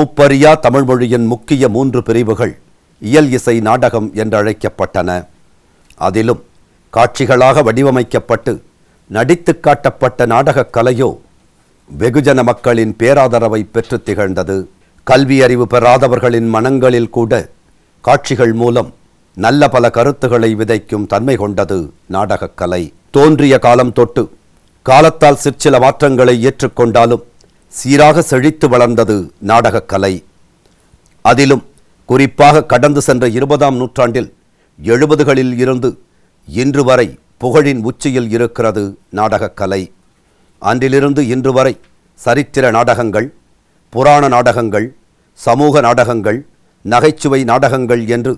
மூப்பரியா தமிழ்மொழியின் முக்கிய மூன்று பிரிவுகள் இயல் இசை நாடகம் என்றழைக்கப்பட்டன. அதிலும் காட்சிகளாக வடிவமைக்கப்பட்டு நடித்துக் காட்டப்பட்ட நாடகக் கலையோ வெகுஜன மக்களின் பேராதரவை பெற்று திகழ்ந்தது. கல்வி அறிவு பெறாதவர்களின் மனங்களில் கூட காட்சிகள் மூலம் நல்ல பல கருத்துகளை விதைக்கும் தன்மை கொண்டது நாடகக் கலை. தோன்றிய காலம் தொட்டு காலத்தால் சிற்சில மாற்றங்களை ஏற்றுக்கொண்டாலும் சீராக செழித்து வளர்ந்தது நாடகக் கலை அதிலும் குறிப்பாக கடந்து சென்ற இருபதாம் நூற்றாண்டில் எழுபதுகளில் இருந்து இன்று வரை புகழின் உச்சியில் இருக்கிறது நாடகக் கலை அன்றிலிருந்து இன்று வரை சரித்திர நாடகங்கள் புராண நாடகங்கள் சமூக நாடகங்கள் நகைச்சுவை நாடகங்கள் என்று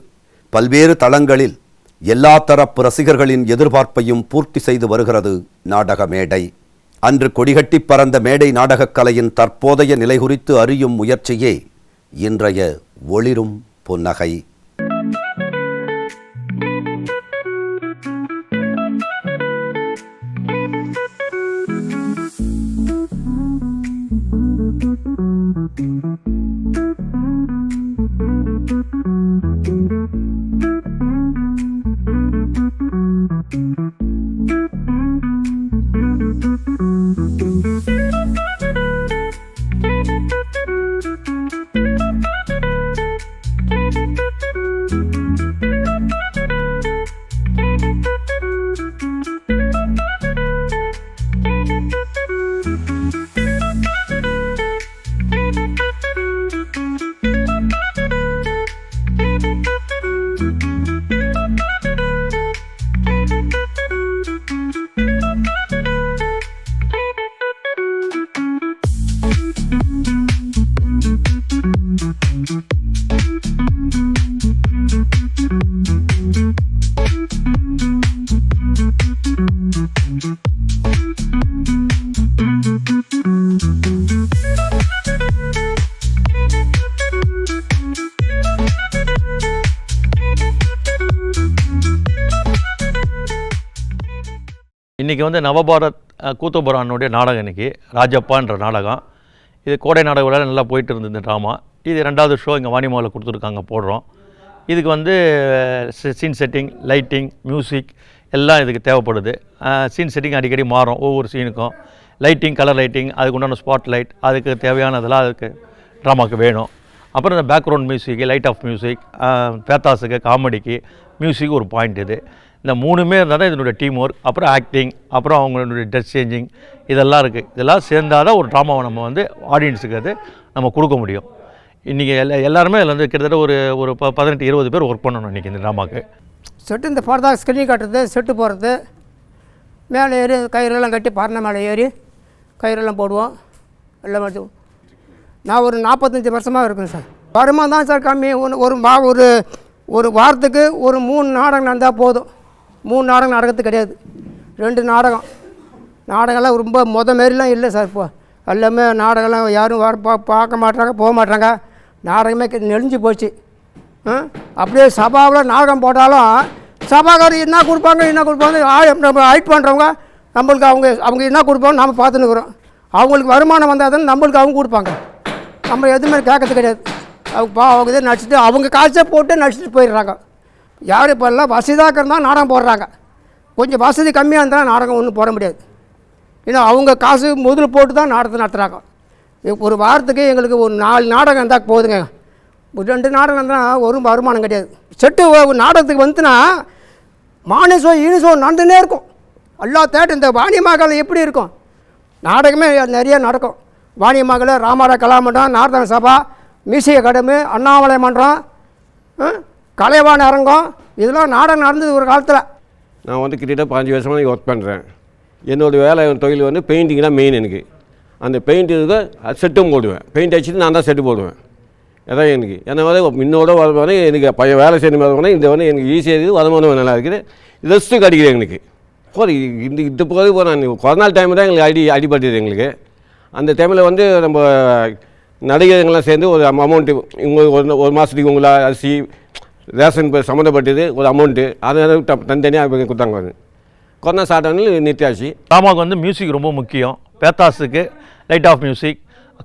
பல்வேறு தளங்களில் எல்லா தரப்பு ரசிகர்களின் எதிர்பார்ப்பையும் பூர்த்தி செய்து வருகிறது நாடக மேடை அன்று கொடிகட்டி பறந்த மேடை நாடகக் கலையின் தற்போதைய நிலை குறித்து அறியும் முயற்சியே இன்றைய ஒளிரும் புன்னகை. Mm-hmm. இன்றைக்கி வந்து நவபாரத் அஹ், கூத்தபுரானுடைய நாடகம் இன்னைக்கு ராஜப்பான்ற நாடகம். இது கோடை நாடக விழா நல்லா போயிட்டு இருந்தது இந்த ட்ராமா இது ரெண்டாவது ஷோ இங்கே வாணிமாவில் கொடுத்துருக்காங்க போடுறோம். இதுக்கு வந்து சீன் செட்டிங் லைட்டிங் மியூசிக் எல்லாம் இதுக்கு தேவைப்படுது. சீன் செட்டிங் அடிக்கடி மாறும் ஒவ்வொரு சீனுக்கும் லைட்டிங் கலர் லைட்டிங் அதுக்கு உண்டான ஸ்பாட் லைட் அதுக்கு தேவையானதெல்லாம் அதுக்கு ட்ராமாவுக்கு வேணும். அப்புறம் இந்த பேக்ரவுண்ட் மியூசிக்கு லைட் ஆஃப் மியூசிக் பேத்தாஸுக்கு காமெடிக்கு மியூசிக் ஒரு பாயிண்ட் இது. இந்த மூணுமே இருந்தால் தான் இதனுடைய டீம் ஒர்க் அப்புறம் ஆக்டிங் அப்புறம் அவங்களுடைய ட்ரெஸ் சேஞ்சிங் இதெல்லாம் இருக்குது இதெல்லாம் சேர்ந்தால் தான் ஒரு ட்ராமாவை நம்ம வந்து ஆடியன்ஸுக்கு அது நம்ம கொடுக்க முடியும். இன்றைக்கி எல்லா எல்லாருமே அதில் வந்து கிட்டத்தட்ட ஒரு ஒரு ப பதினெட்டு இருபது பேர் ஒர்க் பண்ணணும் இன்றைக்கி இந்த ட்ராமாக்கு செட்டு இந்த படத்தாக ஸ்கிரீன் கட்டுறது செட்டு போடுறது மேலே ஏறி கயிறெல்லாம் கட்டி பறனை மேலே ஏறி கயிறெல்லாம் போடுவோம். எல்லாம் நான் ஒரு நாற்பத்தஞ்சி வருஷமாக இருக்கேன் சார். வருமானம் தான் சார் கம்மி. ஒன்று ஒரு ஒரு ஒரு வாரத்துக்கு ஒரு மூணு நாடகம் நடந்தால் போதும். மூணு நாடகம் நடக்கிறது கிடையாது. ரெண்டு நாடகம். நாடகம்லாம் ரொம்ப முத மாரிலாம் இல்லை சார் இப்போ. எல்லாமே நாடகம்லாம் யாரும் வர பா பார்க்க மாட்டாங்க போக மாட்டாங்க நாடகமே நெளிஞ்சு போச்சு. அப்படியே சபாவில் நாடகம் போட்டாலும் சபாக்காரர் என்ன கொடுப்பாங்க என்ன கொடுப்பாங்க ஆ- நம்ம ஹைட் பண்ணுறவங்க நம்மளுக்கு அவங்க அவங்க என்ன கொடுப்பாங்க நம்ம பார்த்துன்னுக்குறோம். அவங்களுக்கு வருமானம் வந்தால் தானே நம்மளுக்கு அவங்க கொடுப்பாங்க. நம்ம எதுவுமே கேட்கறது கிடையாது. அவங்க பா அவங்க இதை நடிச்சுட்டு அவங்க காசை போட்டு நடிச்சுட்டு போயிடுறாங்க. யார் இப்போ எல்லாம் வசதியாக இருந்தால் நாடகம் போடுறாங்க. கொஞ்சம் வசதி கம்மியாக இருந்தால் நாடகம் ஒன்றும் போட முடியாது. ஏன்னா அவங்க காசு முதல் போட்டு தான் நாடகத்தை நடத்துகிறாங்க ஒரு வாரத்துக்கு எங்களுக்கு ஒரு நாலு நாடகம் இருந்தால் போதுங்க. ஒரு ரெண்டு நாடகம் இருந்தால் ஒரு வருமானம் கிடையாது. செட்டு நாடகத்துக்கு வந்துன்னா மானிசோ ஈனிசோ நடந்துனே இருக்கும். எல்லா தேட்டர் இந்த வாணியமாகல எப்படி இருக்கும்? நாடகமே நிறைய நடக்கும். வாணியமாகல ராமாரா கலாமண்டம் நாரதன சபா மியூசிக் அகாடமி அண்ணாமலை மன்றம் ஆ, அரங்கம் இதெல்லாம் நாடகம் நடந்தது ஒரு காலத்தில். நான் வந்து கிட்டத்தட்ட பாஞ்சு வருஷமாக ஒர்க் பண்ணுறேன் என்னோடய வேலை தொழில் வந்து பெயிண்டிங் தான் மெயின் எனக்கு. அந்த பெயிண்ட் இதுக்கு செட்டும் போடுவேன். பெயிண்ட் அடிச்சுட்டு நான் தான் செட்டு போடுவேன். அதான் எனக்கு. என்ன வந்து இன்னோட வருமானம் எனக்கு பையன் வேலை செய்யணும் வருமானம் இந்த வந்து எனக்கு ஈஸியாக இருக்குது வருமானம் நல்லா இருக்குது. ரெஸ்ட்டு கிடைக்குது எனக்கு. போது இந்த இந்த போது இப்போ நான். கொரோனா டைம் தான் எங்களுக்கு அடி அடிபட்டுது எங்களுக்கு. அந்த டைமில் வந்து நம்ம நடிகர்கள்லாம் சேர்ந்து ஒரு அமௌண்ட்டு இவங்க ஒரு ஒரு மாதத்துக்கு உங்களை அரிசி ரேஷன் இப்போ சம்மந்தப்பட்டது ஒரு அமௌண்ட்டு அதை த- தனித்தனியாக கொடுத்தாங்க அது கொரோனா ஸ்டார்ட் ஆனாலும் நிறுத்தியாச்சு. வந்து மியூசிக் ரொம்ப முக்கியம். பேத்தாஸுக்கு light of music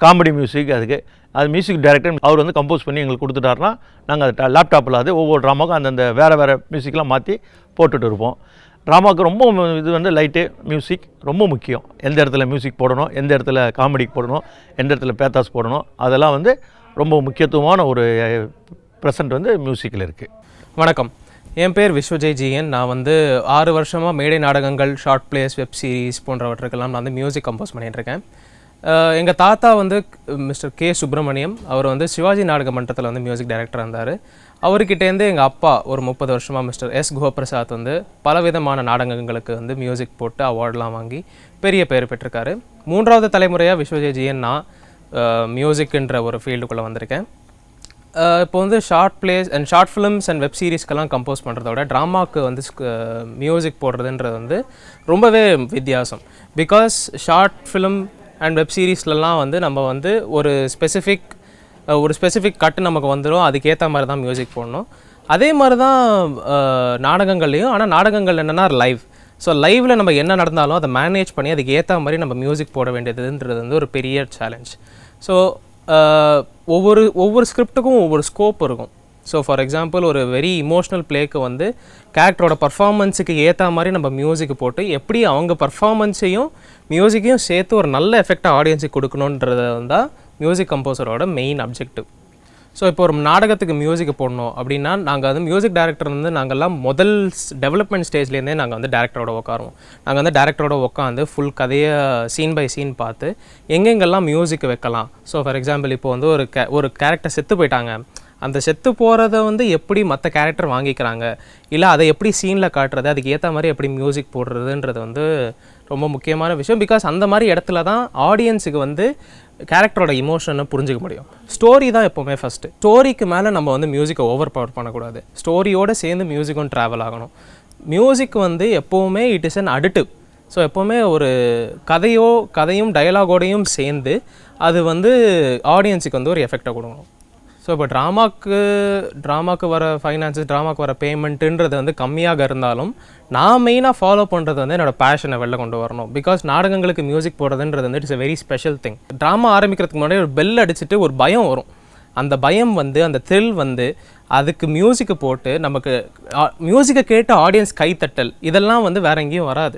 comedy music அதுக்கு. அது மியூசிக் டைரக்டர் அவர் வந்து கம்போஸ் பண்ணி எங்களுக்கு கொடுத்துட்டாருன்னா நாங்கள் அதை லேப்டாப்பில் அது ஒவ்வொரு ட்ராமாவுக்கும் அந்தந்த வேறு வேறு மியூசிக்லாம் மாற்றி போட்டுட்டு இருப்போம். ட்ராமாவுக்கு ரொம்ப இது வந்து லைட்டு மியூசிக் ரொம்ப முக்கியம். எந்த இடத்துல மியூசிக் போடணும் எந்த இடத்துல காமெடிக்கு போடணும் எந்த இடத்துல பேத்தாஸ் போடணும் அதெல்லாம் வந்து ரொம்ப முக்கியத்துவமான ஒரு ப்ரெசன்ட் வந்து மியூசிக்கில் இருக்குது வணக்கம். என் பேர் விஸ்வஜய் ஜிஎன் நான் வந்து ஆறு வருஷமாக மேடை நாடகங்கள் ஷார்ட் பிளேஸ் வெப் சீரிஸ் போன்றவற்றுக்கெல்லாம் நான் வந்து மியூசிக் கம்போஸ் பண்ணிகிட்ருக்கேன் எங்கள் தாத்தா வந்து மிஸ்டர் கே சுப்பிரமணியம். அவர் வந்து சிவாஜி நாடக மன்றத்தில் வந்து மியூசிக் டைரக்டர் இருந்தார். அவர்கிட்டேருந்து எங்கள் அப்பா ஒரு முப்பது வருஷமாக மிஸ்டர் எஸ் குஹபிரசாத் வந்து பலவிதமான நாடகங்களுக்கு வந்து மியூசிக் போட்டு அவார்ட்லாம் வாங்கி பெரிய பேர் பெற்றிருக்காரு. மூன்றாவது தலைமுறையாக விஸ்வஜய் ஜிஎன் நான் மியூசிக்ன்ற ஒரு ஃபீல்டுக்குள்ளே வந்திருக்கேன். இப்போ வந்து short plays and short films and web சீரிஸ்க்கெல்லாம் compose பண்ணுறத விட ட்ராமாவுக்கு வந்து மியூசிக் போடுறதுன்றது வந்து ரொம்பவே வித்தியாசம். Because short film and web சீரிஸ்லலாம் வந்து நம்ம வந்து ஒரு ஸ்பெசிஃபிக் ஒரு ஸ்பெசிஃபிக் கட்டு நமக்கு வந்துடும் அதுக்கேற்ற மாதிரி தான் மியூசிக் போடணும். அதே மாதிரி தான் நாடகங்கள்லேயும் நாடகங்கள்லையும். ஆனால் நாடகங்கள் என்னென்னா லைவ் ஸோ லைவில் நம்ம என்ன நடந்தாலும் அதை மேனேஜ் பண்ணி அதுக்கு ஏற்ற மாதிரி நம்ம மியூசிக் போட வேண்டியதுன்றது வந்து ஒரு பெரிய சேலஞ்ச் ஸோ ஒவ்வொரு ஒவ்வொரு ஸ்கிரிப்டுக்கும் ஒவ்வொரு ஸ்கோப் இருக்கும். ஸோ ஃபார் எக்ஸாம்பிள் ஒரு வெரி இமோஷ்னல் பிளேக்கு வந்து கேரக்டரோட பர்ஃபார்மன்ஸுக்கு ஏற்ற மாதிரி நம்ம மியூசிக் போட்டு எப்படி அவங்க பர்ஃபார்மன்ஸையும் மியூசிக்கையும் சேர்த்து ஒரு நல்ல எஃபெக்டாக ஆடியன்ஸுக்கு கொடுக்கணுன்றது தான் மியூசிக் கம்போசரோட மெயின் அப்ஜெக்டிவ் ஸோ இப்போ ஒரு நாடகத்துக்கு மியூசிக் போடணும் அப்படின்னா நாங்கள் வந்து மியூசிக் டைரக்டர் வந்து நாங்கள்லாம் முதல் டெவலப்மெண்ட் ஸ்டேஜ்லேருந்தே நாங்கள் வந்து டேரக்டரோட உட்காருவோம் நாங்கள் வந்து டேரக்டரோட உட்காந்து ஃபுல் கதையை சீன் பை சீன் பார்த்து எங்கெங்கெல்லாம் மியூசிக் வைக்கலாம். ஸோ ஃபார் எக்ஸாம்பிள் இப்போ வந்து ஒரு கே ஒரு கேரக்டர் செத்து போயிட்டாங்க. அந்த செத்து போகிறத வந்து எப்படி மற்ற கேரக்டர் வாங்கிக்கிறாங்க? இல்லை அதை எப்படி சீனில் காட்டுறது? அதுக்கு ஏற்ற மாதிரி எப்படி மியூசிக் போடுறதுன்றது வந்து ரொம்ப முக்கியமான விஷயம். பிகாஸ் அந்த மாதிரி இடத்துல தான் ஆடியன்ஸுக்கு வந்து கேரக்டரோட இமோஷனை புரிஞ்சிக்க முடியும். ஸ்டோரி தான் எப்போவுமே ஃபஸ்ட்டு ஸ்டோரிக்கு மேலே நம்ம வந்து மியூசிக்கை ஓவர் பவர் பண்ணக்கூடாது. ஸ்டோரியோடு சேர்ந்து மியூசிக்கும் ட்ராவல் ஆகணும். மியூசிக் வந்து எப்போவுமே it is an additive so எப்போவுமே ஒரு கதையோ கதையும் டயலாகோடையும் சேர்ந்து அது வந்து ஆடியன்ஸுக்கு வந்து ஒரு எஃபெக்டை கொடுக்கணும். ஸோ இப்போ ட்ராமாக்கு ட்ராமாக்கு வர ஃபைனான்சஸ் ட்ராமாக்கு வர பேமெண்ட்டுன்றது வந்து கம்மியாக இருந்தாலும் நான் மெயினாக ஃபாலோ பண்ணுறது வந்து என்னோட பேஷனை வெளில கொண்டு வரணும். பிகாஸ் நாடகங்களுக்கு மியூசிக் போடுறதுன்றது வந்து it's a very special thing drama ஆரம்பிக்கிறதுக்கு முன்னாடி ஒரு பெல் அடிச்சுட்டு ஒரு பயம் வரும். அந்த பயம் வந்து அந்த த்ரில் வந்து அதுக்கு மியூசிக்கு போட்டு நமக்கு மியூசிக்கை கேட்டு ஆடியன்ஸ் கைத்தட்டல் இதெல்லாம் வந்து வேற எங்கேயும் வராது.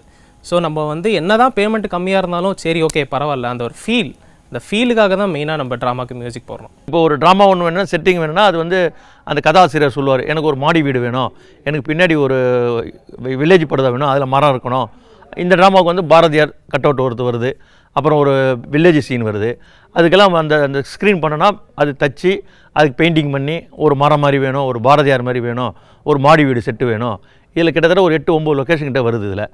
ஸோ நம்ம வந்து என்ன தான் பேமெண்ட் கம்மியாக இருந்தாலும் சரி ஓகே பரவாயில்ல. அந்த ஒரு ஃபீல் இந்த ஃபீலுக்காக தான் மெயினாக நம்ம ட்ராமாக்கு மியூசிக் போடுறோம் இப்போ ஒரு ட்ராமா ஒன்று வேணும்னா செட்டிங் வேணும்னா அது வந்து அந்த கதாசிரியர் சொல்லுவார் எனக்கு ஒரு மாடி வீடு வேணும். எனக்கு பின்னாடி ஒரு வில்லேஜ் படுதா வேணும். அதில் மரம் இருக்கணும். இந்த ட்ராமாவுக்கு வந்து பாரதியார் கட் அவுட் ஒருத்தர் வருது. அப்புறம் ஒரு வில்லேஜ் சீன் வருது. அதுக்கெல்லாம் அந்த அந்த ஸ்க்ரீன் பண்ணனா அது தச்சு அதுக்கு பெயிண்டிங் பண்ணி ஒரு மரம் மாதிரி வேணும் ஒரு பாரதியார் மாதிரி வேணும் ஒரு மாடி வீடு செட்டு வேணும். இதில் கிட்டத்தட்ட ஒரு எட்டு ஒம்பது லொக்கேஷன்கிட்ட வருது இதில்.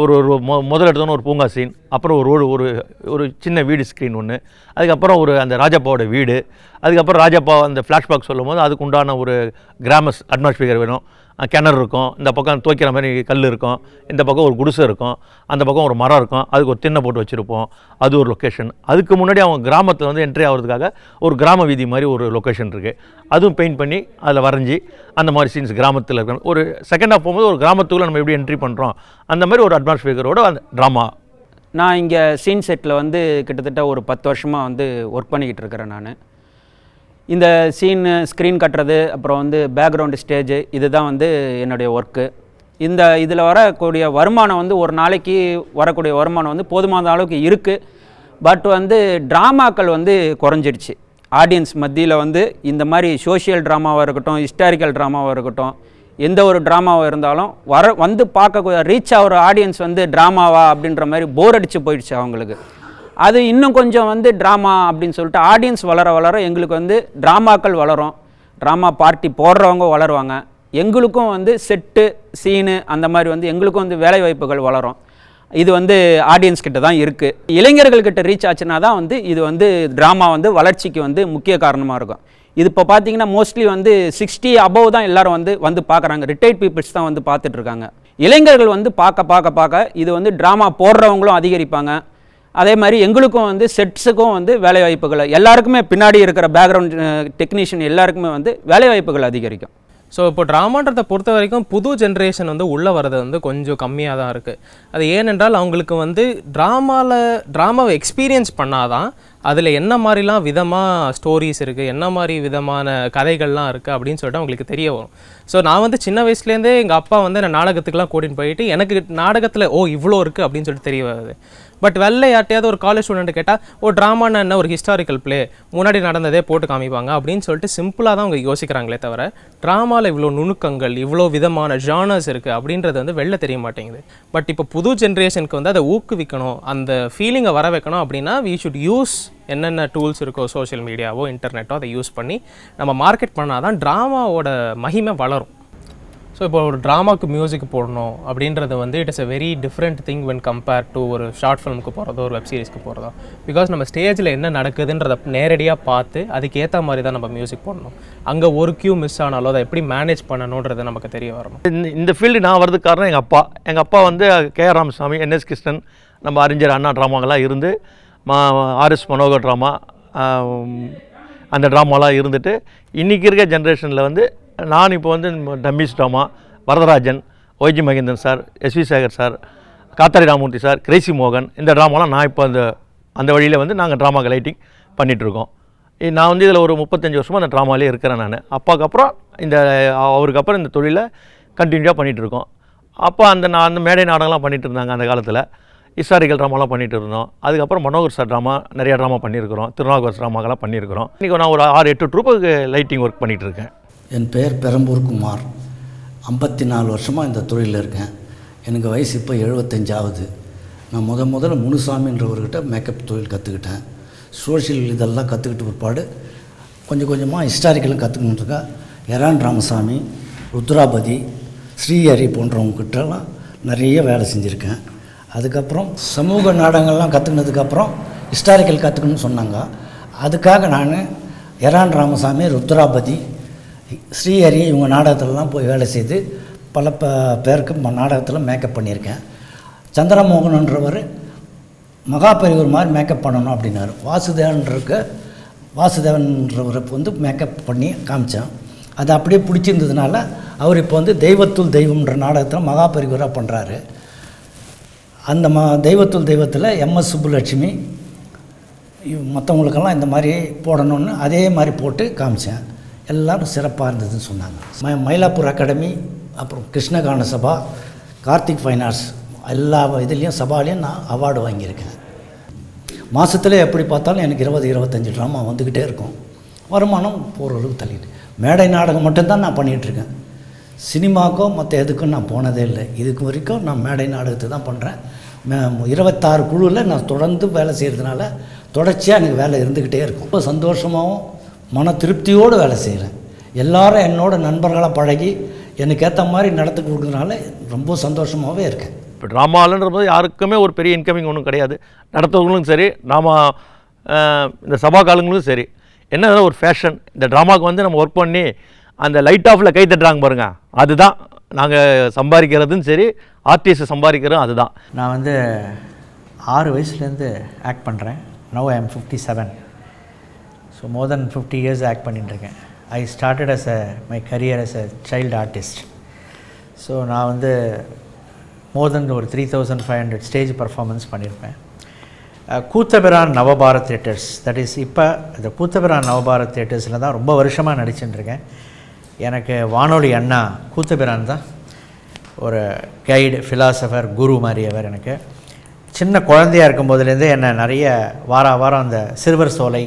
ஒரு ஒரு மொ முதல் ஒரு பூங்கா சீன் அப்புறம் ஒரு ரோடு ஒரு ஒரு சின்ன வீடு ஸ்க்ரீன் ஒன்று அதுக்கப்புறம் ஒரு அந்த ராஜாப்பாவோட வீடு அதுக்கப்புறம் ராஜாப்பா அந்த ஃப்ளாஷ்பேக் சொல்லும் போது அதுக்கு உண்டான ஒரு கிராமஸ் அட்மாஸ்பியர் வேணும். கிணறு இருக்கும். இந்த பக்கம் துவைக்கிற மாதிரி கல் இருக்கும். இந்த பக்கம் ஒரு குடிசை இருக்கும். அந்த பக்கம் ஒரு மரம் இருக்கும். அதுக்கு ஒரு திண்ணை போட்டு வச்சுருப்போம். அது ஒரு லொக்கேஷன் அதுக்கு முன்னாடி அவங்க கிராமத்தில் வந்து என்ட்ரி ஆகிறதுக்காக ஒரு கிராம வீதி மாதிரி ஒரு லொக்கேஷன் இருக்குது அதுவும் பெயிண்ட் பண்ணி அதில் வரைஞ்சி அந்த மாதிரி சீன்ஸ் கிராமத்தில் இருக்கிற ஒரு செகண்ட் ஆஃப் போகும்போது ஒரு கிராமத்துக்குள்ளே நம்ம எப்படி என்ட்ரி பண்ணுறோம் அந்த மாதிரி ஒரு அட்மாஸ்பியரோட அந்த ட்ராமா நான் இங்கே சீன் செட்டில் வந்து கிட்டத்தட்ட ஒரு பத்து வருஷமாக வந்து ஒர்க் பண்ணிக்கிட்டு இருக்கிறேன் நான். இந்த சீனு ஸ்க்ரீன் கட்டுறது அப்புறம் வந்து பேக்ரவுண்டு ஸ்டேஜு இதுதான் வந்து என்னுடைய ஒர்க்கு இந்த இதில் வரக்கூடிய வருமானம் வந்து ஒரு நாளைக்கு வரக்கூடிய வருமானம் வந்து போதுமான அளவுக்கு இருக்குது பட் வந்து ட்ராமாக்கள் வந்து குறைஞ்சிடுச்சு. ஆடியன்ஸ் மத்தியில் வந்து இந்த மாதிரி சோஷியல் ட்ராமாவாக இருக்கட்டும் ஹிஸ்டாரிக்கல் ட்ராமாவாக இருக்கட்டும் எந்த ஒரு ட்ராமாவாக இருந்தாலும் வர வந்து பார்க்க ரீச் ஆகிற ஆடியன்ஸ் வந்து ட்ராமாவா அப்படின்ற மாதிரி போர் அடிச்சு போயிடுச்சு அவங்களுக்கு. அது இன்னும் கொஞ்சம் வந்து ட்ராமா அப்படின்னு சொல்லிட்டு ஆடியன்ஸ் வளர வளர எங்களுக்கு வந்து ட்ராமாக்கள் வளரும். ட்ராமா பார்ட்டி போடுறவங்க வளருவாங்க. எங்களுக்கும் வந்து செட்டு சீனு அந்த மாதிரி வந்து எங்களுக்கும் வந்து வேலை வாய்ப்புகள் வளரும். இது வந்து ஆடியன்ஸ் கிட்ட தான் இருக்குது இளைஞர்கள்கிட்ட ரீச் ஆச்சுன்னா தான் வந்து இது வந்து ட்ராமா வந்து வளர்ச்சிக்கு வந்து முக்கிய காரணமாக இருக்கும். இது இப்போ பார்த்தீங்கன்னா மோஸ்ட்லி வந்து சிக்ஸ்டி அபவ் தான் எல்லாரும் வந்து வந்து பார்க்குறாங்க ரிட்டையர்ட் பீப்புள்ஸ் தான் வந்து பார்த்துட்ருக்காங்க இளைஞர்கள் வந்து பார்க்க பார்க்க பார்க்க இது வந்து ட்ராமா போடுறவங்களும் அதிகரிப்பாங்க. அதே மாதிரி எங்களுக்கும் வந்து செட்ஸுக்கும் வந்து வேலைவாய்ப்புகள் எல்லாருக்குமே பின்னாடி இருக்கிற பேக்ரவுண்ட் டெக்னீஷியன் எல்லாருக்குமே வந்து வேலைவாய்ப்புகள் அதிகரிக்கும். ஸோ இப்போ ட்ராமான்றதை பொறுத்த வரைக்கும் புது ஜென்ரேஷன் வந்து உள்ளே வர்றது வந்து கொஞ்சம் கம்மியாக தான் இருக்குது அது ஏனென்றால் அவங்களுக்கு வந்து ட்ராமாவில் ட்ராமாவை எக்ஸ்பீரியன்ஸ் பண்ணாதான் அதில் என்ன மாதிரிலாம் விதமாக ஸ்டோரிஸ் இருக்குது என்ன மாதிரி விதமான கதைகள்லாம் இருக்குது அப்படின்னு சொல்லிட்டு அவங்களுக்கு தெரிய வரும். ஸோ நான் வந்து சின்ன வயசுலேருந்தே எங்கள் அப்பா வந்து நான் நாடகத்துக்குலாம் கூட்டின்னு போயிட்டு எனக்கு நாடகத்தில் ஓ இவ்வளோ இருக்குது அப்படின்னு சொல்லிட்டு தெரிய வருது. பட் வெளில யார்ட்டையாவது ஒரு காலேஜ் ஸ்டூடெண்ட் கேட்டால் ஓ ட்ராமானா என்ன ஒரு ஹிஸ்டாரிக்கல் ப்ளே முன்னாடி நடந்ததே போட்டு காமிப்பாங்க அப்படின்னு சொல்லிட்டு சிம்பிளாக தான் அவங்க யோசிக்கிறாங்களே தவிர ட்ராமாவில் இவ்வளோ நுணுக்கங்கள் இவ்வளோ விதமான ஜானர்ஸ் இருக்குது அப்படின்றது வந்து வெளில தெரிய மாட்டேங்குது. பட் இப்போ புது ஜென்ரேஷனுக்கு வந்து அதை ஊக்குவிக்கணும் அந்த ஃபீலிங்கை வர வைக்கணும் அப்படின்னா வி ஷுட் யூஸ் என்னென்ன டூல்ஸ் இருக்கோ சோஷியல் மீடியாவோ இன்டர்நெட்டோ அதை யூஸ் பண்ணி நம்ம மார்க்கெட் பண்ணால் தான் ட்ராமாவோட மகிமை வளரும். ஸோ இப்போ ஒரு ட்ராமாவுக்கு மியூசிக் போடணும் அப்படின்றது வந்து it is a very different thing when compare to ஒரு ஷார்ட் ஃபிலிமுக்கு போகிறதோ ஒரு வெப் சீரிஸ்க்கு போகிறதோ பிகாஸ் நம்ம ஸ்டேஜில் என்ன நடக்குதுன்றதை நேரடியாக பார்த்து அதுக்கேற்ற மாதிரி தான் நம்ம மியூசிக் போடணும். அங்கே ஒரு கியூ மிஸ் ஆனாலும் அதை எப்படி மேனேஜ் பண்ணணுன்றது நமக்கு தெரிய வரணும். இந்த இந்த ஃபீல்டு நான் வரதுக்கு காரணம் எங்கள் அப்பா. எங்கள் அப்பா வந்து K R Ramasamy N S Krishnan நம்ம அறிஞர் அண்ணா ட்ராமாங்கெல்லாம் இருந்து மா ஆர்எஸ் மனோகர் ட்ராமா அந்த ட்ராமாலாம் இருந்துட்டு இன்றைக்கி இருக்க ஜென்ரேஷனில் வந்து நான் இப்போ வந்து dummies drama Varadarajan Y G Mahendran sir S V Sekhar sir Kathadi Ramamurthy sir crazy மோகன் இந்த ட்ராமாலாம் நான் இப்போ அந்த அந்த வழியில் வந்து நாங்கள் ட்ராமா லைட்டிங் பண்ணிகிட்ருக்கோம் நான் வந்து இதில் ஒரு முப்பத்தஞ்சு வருஷமாக அந்த ட்ராமாலே இருக்கிறேன் நான். அப்பாவுக்கு அப்புறம் இந்த அவருக்கு அப்புறம் இந்த தொழிலை கண்டினியூவாக பண்ணிகிட்ருக்கோம் அப்போ அந்த நான் அந்த மேடை நாடகம்லாம் பண்ணிகிட்டு இருந்தாங்க அந்த காலத்தில். ஹிஸ்டாரிக்கல் ட்ராமாலாம் பண்ணிகிட்டு இருந்தோம். அதுக்கப்புறம் மனோகர் சார் ட்ராமா நிறையா ட்ராமா பண்ணியிருக்கிறோம். திருநாகர் ட்ராமாக்கெல்லாம் பண்ணியிருக்கிறோம். இன்றைக்கி நான் ஒரு ஆறு எட்டு ட்ரூப்புக்கு லைட்டிங் ஒர்க் பண்ணிகிட்டு இருக்கேன். என் பெயர் பெரம்பூர் குமார். ஐம்பத்தி நாலு வருஷமாக இந்த தொழிலில் இருக்கேன். எனக்கு வயசு இப்போ எழுபத்தஞ்சாவது நான் முத முதல்ல முனுசாமின்றவர்கிட்ட மேக்கப் தொழில் கற்றுக்கிட்டேன் சோஷியல் இதெல்லாம் கற்றுக்கிட்ட பிற்பாடு கொஞ்சம் கொஞ்சமாக ஹிஸ்டாரிக்கலும் கற்றுக்கணுன்றக்கா எரான் ராமசாமி ருத்ராபதி ஸ்ரீஹரி போன்றவங்ககிட்டலாம் நிறைய வேலை செஞ்சுருக்கேன். அதுக்கப்புறம் சமூக நாடகங்கள்லாம் கற்றுக்கினதுக்கப்புறம் ஹிஸ்டாரிக்கல் கற்றுக்கணும்னு சொன்னாங்க. அதுக்காக நான் எரான் ராமசாமி ருத்ராபதி ஸ்ரீஹரி இவங்க நாடகத்திலலாம் போய் வேலை செய்து பல ப பேருக்கு ம- நாடகத்தில் மேக்கப் பண்ணியிருக்கேன். சந்திரமோகன்ன்றவர் மகாபெரியவர் மாதிரி மேக்கப் பண்ணணும் அப்படின்னாரு. வாசுதேவன்றக்க வாசுதேவன்றவரை வந்து மேக்கப் பண்ணி காமிச்சேன். அது அப்படியே பிடிச்சிருந்ததுனால அவர் இப்போ வந்து தெய்வத்துள் தெய்வம்ன்ற நாடகத்தில் மகாபெரியவராக பண்ணுறாரு அந்த மா தெய்வத்துள் தெய்வத்தில் எம்எஸ் சுப்புலட்சுமி மற்றவங்களுக்கெல்லாம் இந்த மாதிரி போடணும்னு அதே மாதிரி போட்டு காமிச்சேன். எல்லாரும் சிறப்பாக இருந்ததுன்னு சொன்னாங்க. ம மயிலாப்பூர் அகாடமி அப்புறம் கிருஷ்ணகான சபா கார்த்திக் ஃபைன் ஆர்ட்ஸ் எல்லா இதுலேயும் சபாலையும் நான் அவார்டு வாங்கியிருக்கேன். மாதத்துல எப்படி பார்த்தாலும் எனக்கு இருபது இருபத்தஞ்சி ட்ராமா வந்துக்கிட்டே இருக்கும். வருமானம் போகிற அளவுக்கு தள்ளிட்டு. மேடை நாடகம் மட்டும்தான் நான் பண்ணிகிட்ருக்கேன் சினிமாக்கோ மற்ற எதுக்கும் நான் போனதே இல்லை. இதுக்கு வரைக்கும் நான் மேடை நாடகத்தை தான் பண்ணுறேன் இருபத்தாறு குழுவில் நான் தொடர்ந்து வேலை செய்கிறதுனால தொடர்ச்சியாக எனக்கு வேலை இருந்துக்கிட்டே இருக்கும். ரொம்ப சந்தோஷமாகவும் மன திருப்தியோடு வேலை செய்கிறேன் எல்லாரும் என்னோட நண்பர்களாக பழகி எனக்கு ஏற்ற மாதிரி நடத்தி கொடுக்குறதுனால ரொம்ப சந்தோஷமாகவே இருக்கேன். இப்போ ட்ராமாலன்ற போது யாருக்குமே ஒரு பெரிய இன்கமிங் ஒன்றும் கிடையாது. நடத்துறவங்களும் சரி ட்ராமா இந்த சபா காலங்களும் சரி. என்ன ஒரு ஃபேஷன் இந்த ட்ராமாவுக்கு வந்து நம்ம ஒர்க் பண்ணி அந்த லைட் ஆஃபில் கை தட்டுறாங்க பாருங்கள் அதுதான். நாங்கள் சம்பாதிக்கிறதும் சரி ஆர்டிஸ்ட் சம்பாதிக்கிறதும் அதுதான். நான் வந்து ஆறு வயசுலேருந்து ஆக்ட் பண்ணுறேன் now I am fifty seven so more than fifty years act பண்ணிட்டுருக்கேன். I started as a my career as a child artist so நான் வந்து மோர் தென் ஒரு three thousand five hundred stage performance பண்ணியிருப்பேன். Koothapiran Navabharat theatres that is இப்போ இந்த கூத்தபிரான் நவபாரத் தேட்டர்ஸில் தான் ரொம்ப வருஷமாக நடிச்சுட்டுருக்கேன். எனக்கு வானொலி அண்ணா கூத்தபிரான் தான் ஒரு கைடு ஃபிலாசபர் குரு மாதிரி அவர் எனக்கு. சின்ன குழந்தையா இருக்கும் போதுலேருந்தே என்னை நிறைய வார வாரம் அந்த சிறுவர் சோலை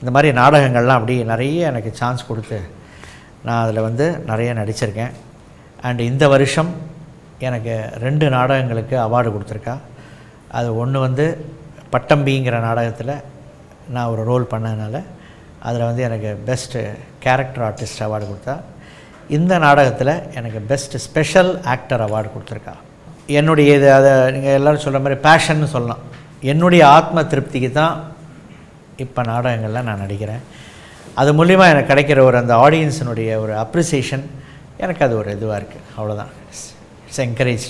இந்த மாதிரி நாடகங்கள்லாம் அப்படி நிறைய எனக்கு சான்ஸ் கொடுத்து நான் அதில் வந்து நிறைய நடிச்சிருக்கேன். அண்ட் இந்த வருஷம் எனக்கு ரெண்டு நாடகங்களுக்கு அவார்டு கொடுத்துருக்கா. அது ஒன்று வந்து பட்டம்பிங்கிற நாடகத்தில் நான் ஒரு ரோல் பண்ணதுனால அதில் வந்து எனக்கு பெஸ்ட்டு கேரக்டர் ஆர்டிஸ்ட் அவார்டு கொடுத்தா. இந்த நாடகத்தில் எனக்கு பெஸ்ட் ஸ்பெஷல் ஆக்டர் அவார்டு கொடுத்துருக்கா. என்னுடைய இது அதை நீங்கள் எல்லோரும் சொல்கிற மாதிரி பேஷன்னு சொல்லலாம். என்னுடைய ஆத்ம திருப்திக்கு தான் இப்போ நாடகங்களில் நான் நடிக்கிறேன். அது மூலிமா எனக்கு கிடைக்கிற ஒரு அந்த ஆடியன்ஸினுடைய ஒரு அப்ரிசியேஷன் எனக்கு அது ஒரு இதுவாக இருக்குது அவ்வளோதான் இட்ஸ் என்கரேஜ்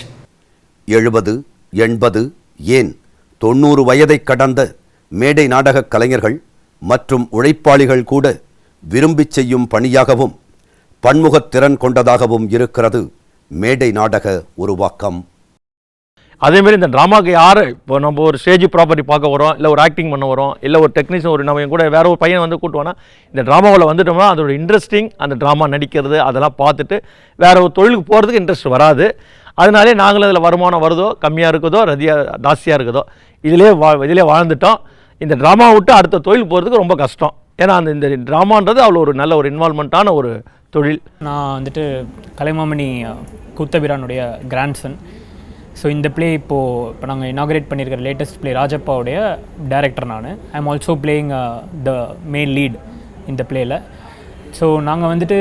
எழுபது எண்பது ஏன் தொண்ணூறு வயதைக் கடந்த மேடை நாடகக் கலைஞர்கள் மற்றும் உழைப்பாளிகள் கூட விரும்பிச் செய்யும் பணியாகவும் பன்முகத் திறன் கொண்டதாகவும் இருக்கிறது மேடை நாடக உருவாக்கம். அதேமாரி இந்த ட்ராமாக்கு யார் இப்போ நம்ம ஒரு ஸ்டேஜ் ப்ராப்பர்ட்டி பார்க்க வரோம் இல்லை ஒரு ஆக்டிங் பண்ண வரோம் இல்லை ஒரு டெக்னீஷியன் ஒரு நம்ம என் கூட வேற ஒரு பையன் வந்து கூட்டுவானா இந்த ட்ராமாவில் வந்துட்டோம்னா அதோட இன்ட்ரெஸ்டிங் அந்த ட்ராமா நடிக்கிறது அதெல்லாம் பார்த்துட்டு வேற ஒரு தொழிலுக்கு போகிறதுக்கு இன்ட்ரெஸ்ட் வராது. அதனாலே நாங்களும் அதில் வருமானம் வருதோ கம்மியாக இருக்குதோ ரதியாக ஜாஸ்தியாக இருக்குதோ இதிலே வா இதிலே வாழ்ந்துட்டோம். இந்த ட்ராமா விட்டு அடுத்த தொழில் போகிறதுக்கு ரொம்ப கஷ்டம். ஏன்னா அந்த இந்த ட்ராமான்றது அவ்வளோ ஒரு நல்ல ஒரு இன்வால்மெண்ட்டான ஒரு தொழில். நான் வந்துட்டு கலைமாமணி கூத்தபிரானுடைய கிராண்ட்சன் ஸோ இந்த பிளே இப்போது இப்போ நாங்கள் இனாகரேட் பண்ணியிருக்கிற லேட்டஸ்ட் ப்ளே ராஜப்பாவுடைய டேரக்டர் நான். I am also playing the main lead இந்த பிளேயில் ஸோ நாங்கள் வந்துட்டு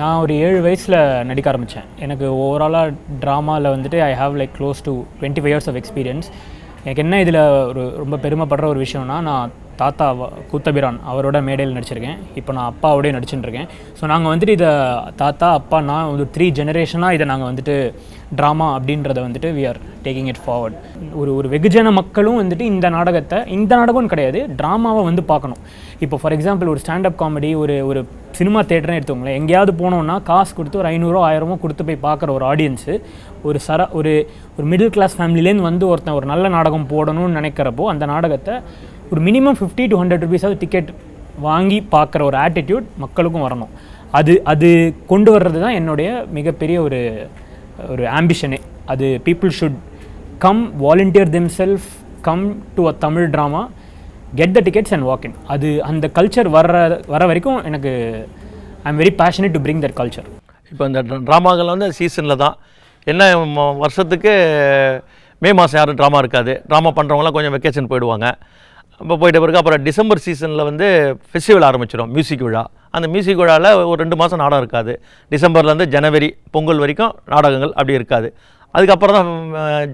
நான் ஒரு ஏழு வயசில் நடிக்க ஆரம்பித்தேன் எனக்கு ஓவராலாக ட்ராமாவில் வந்துட்டு I have like close to twenty five years of experience எனக்கு என்ன இதில் ஒரு ரொம்ப பெருமைப்படுற ஒரு விஷயம்னா நான் தாத்தா கூத்தபிரான் அவரோட மேடையில் நடிச்சிருக்கேன். இப்போ நான் அப்பாவோடய நடிச்சுட்டுருக்கேன். ஸோ நாங்கள் வந்துட்டு இதை தாத்தா அப்பா நான் ஒரு த்ரீ ஜெனரேஷனாக இதை நாங்கள் வந்துட்டு ட்ராமா அப்படின்றத வந்துட்டு we are taking it forward ஒரு ஒரு வெகுஜன மக்களும் வந்துட்டு இந்த நாடகத்தை இந்த நாடகம்னு கிடையாது ட்ராமாவை வந்து பார்க்கணும். இப்போ ஃபார் எக்ஸாம்பிள் ஒரு ஸ்டாண்டப் காமெடி ஒரு ஒரு சினிமா தேட்டர்னு எடுத்துக்கோங்களேன். எங்கேயாவது போனோம்னா காசு கொடுத்து ஒரு ஐநூறுரூவா ஆயிரமோ கொடுத்து போய் பார்க்குற ஒரு ஆடியன்ஸு ஒரு சர ஒரு ஒரு மிடில் கிளாஸ் ஃபேமிலிலேருந்து வந்து ஒருத்தன் ஒரு நல்ல நாடகம் போடணும்னு நினைக்கிறப்போ அந்த நாடகத்தை ஒரு மினிமம் ஃபிஃப்டி டு ஹண்ட்ரட் ருபீஸாவது டிக்கெட் வாங்கி பார்க்குற ஒரு ஆட்டிடியூட் மக்களுக்கும் வரணும். அது அது கொண்டு வர்றது தான் என்னுடைய மிகப்பெரிய ஒரு ஒரு ஆம்பிஷனே அது people should come volunteer themselves come to a Tamil drama get the tickets and walk in அது அந்த கல்ச்சர் வர்ற வர வரைக்கும் எனக்கு I am very passionate to bring that culture இப்போ இந்த ட்ராமாக்கள் வந்து சீசனில் தான். என்ன வருஷத்துக்கு மே மாதம் யாரும் ட்ராமா இருக்காது. ட்ராமா பண்ணுறவங்களாம் கொஞ்சம் வெக்கேஷன் போயிடுவாங்க. இப்போ போயிட்ட பிறகு அப்புறம் டிசம்பர் சீசனில் வந்து ஃபெஸ்டிவல் ஆரம்பிச்சிடும் மியூசிக் விழா. அந்த மியூசிக் விழாவில் ஒரு ரெண்டு மாதம் நாடகம் இருக்காது. டிசம்பர்லேருந்து ஜனவரி பொங்கல் வரைக்கும் நாடகங்கள் அப்படி இருக்காது. அதுக்கப்புறம் தான்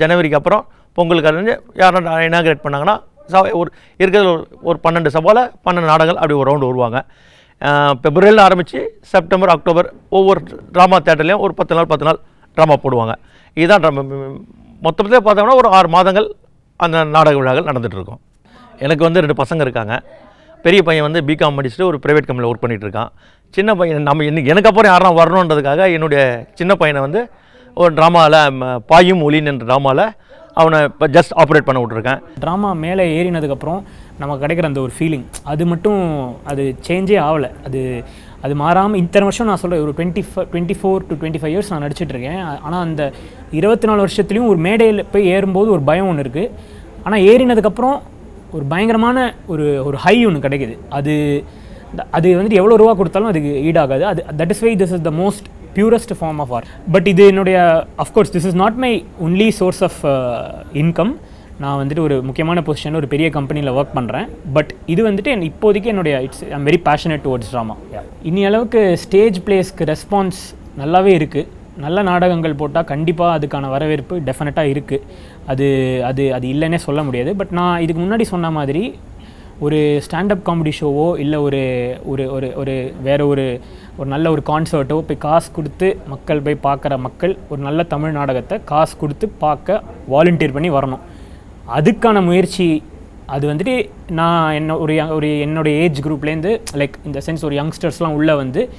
ஜனவரிக்கு அப்புறம் பொங்கலுக்கு அறிஞ்சு யாரும் இனாகிரேட் பண்ணாங்கன்னா ச- ஒரு இருக்கிறது ஒரு ஒரு பன்னெண்டு சபாவில் பன்னெண்டு நாடகங்கள் அப்படி ஒரு ரவுண்டு வருவாங்க. பிப்ரவரியில் ஆரம்பித்து செப்டம்பர் அக்டோபர் ஒவ்வொரு ட்ராமா தேட்டர்லேயும் ஒரு பத்து நாள் பத்து நாள் ட்ராமா போடுவாங்க. இதுதான் மொத்தத்தில் பார்த்தோம்னா ஒரு ஆறு மாதங்கள் அந்த நாடக விழாக்கள் நடந்துட்டு இருக்கும். எனக்கு வந்து ரெண்டு பசங்க இருக்காங்க. பெரிய பையன் வந்து பிகாம் படிச்சுட்டு ஒரு ப்ரைவேட் கம்பெனியில் ஒர்க் பண்ணிகிட்ருக்கான் சின்ன பையன் நம்ம இன்னைக்கு எனக்கு அப்புறம் யாரா வரணுன்றதுக்காக என்னுடைய சின்ன பையனை வந்து ஒரு ட்ராமாவில் பாயும் ஒலின் என்ற ட்ராமாவில் அவனை இப்போ ஜஸ்ட் ஆப்ரேட் பண்ண விட்ருக்கேன் ட்ராமா மேலே ஏறினதுக்கப்புறம் நமக்கு கிடைக்கிற அந்த ஒரு ஃபீலிங் அது மட்டும் அது சேஞ்சே ஆகலை. அது அது மாறாமல் இத்தனை வருஷம் நான் சொல்கிறேன் ஒரு twenty twenty four to twenty five years நான் நடிச்சிட்ருக்கேன் ஆனால் அந்த இருபத்தி நாலு வருஷத்துலேயும் ஒரு மேடையில் போய் ஏறும்போது ஒரு பயம் ஒன்று இருக்குது ஆனால் ஏறினதுக்கப்புறம் ஒரு பயங்கரமான ஒரு ஒரு ஹை ஒன்று கிடைக்குது. அது அது வந்துட்டு எவ்வளோ ரூபா கொடுத்தாலும் அதுக்கு ஈடாகாது. அது that is why this is the most purest form of art but இது என்னுடைய of course this is not my only source of income நான் வந்துட்டு ஒரு முக்கியமான பொசிஷனில் ஒரு பெரிய கம்பெனியில் ஒர்க் பண்ணுறேன் பட் இது வந்துட்டு என் இப்போதைக்கு என்னுடைய it's I'm very passionate towards drama இனி அளவுக்கு ஸ்டேஜ் பிளேஸ்க்கு ரெஸ்பான்ஸ் நல்லாவே இருக்குது நல்ல நாடகங்கள் போட்டால் கண்டிப்பாக அதுக்கான வரவேற்பு டெஃபினட்டாக இருக்குது அது அது அது இல்லைன்னே சொல்ல முடியாது. பட் நான் இதுக்கு முன்னாடி சொன்ன மாதிரி ஒரு ஸ்டாண்டப் காமெடி ஷோவோ இல்லை ஒரு ஒரு ஒரு ஒரு வேறு ஒரு ஒரு நல்ல ஒரு கான்சர்ட்டோ போய் காசு கொடுத்து மக்கள் போய் பார்க்குற மக்கள் ஒரு நல்ல தமிழ் நாடகத்தை காசு கொடுத்து பார்க்க வாலண்டியர் பண்ணி வரணும். அதுக்கான முயற்சி அது வந்துட்டு நான் என்ன ஒரு ஒரு என்னுடைய ஏஜ் குரூப்லேருந்து லைக் இந்த சென்ஸ் ஒரு யங்ஸ்டர்ஸ்லாம் உள்ளே வந்து